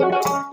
you.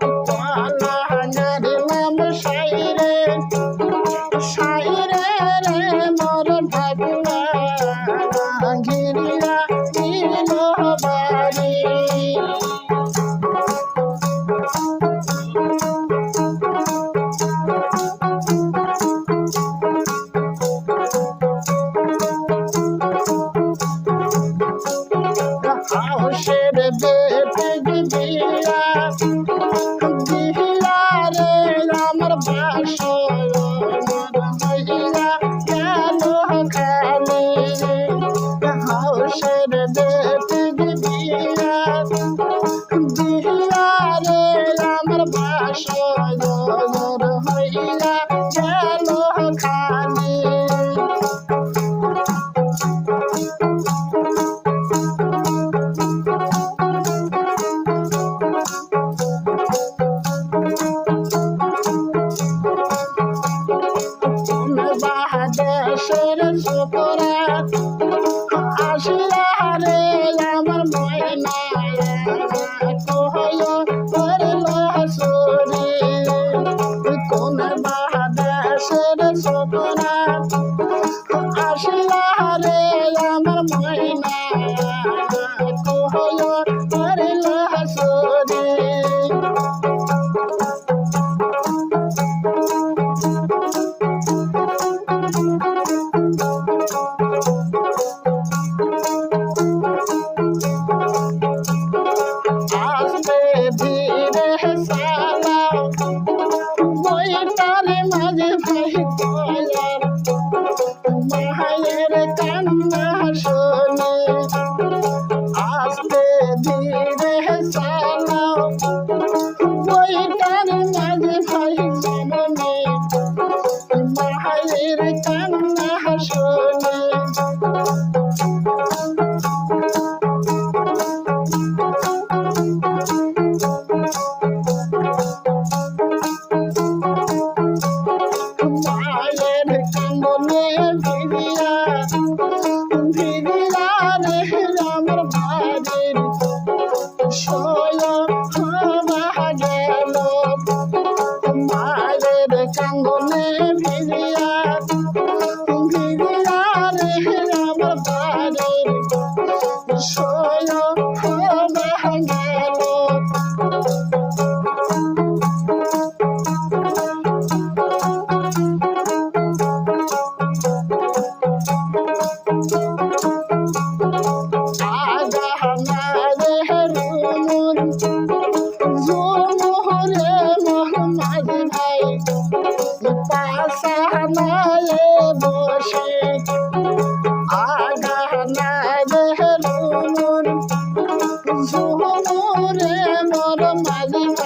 বাসর হইয়া গেল খালি বাহাদেশের সুপুরাত আসিয়া রে ভাই কয়ার মায়ের কান্না আসবে ধীরে মায়ের কান্দনে ভিড়িয়া ভিড়িয়া রে আমার বাড়ির সয় বসে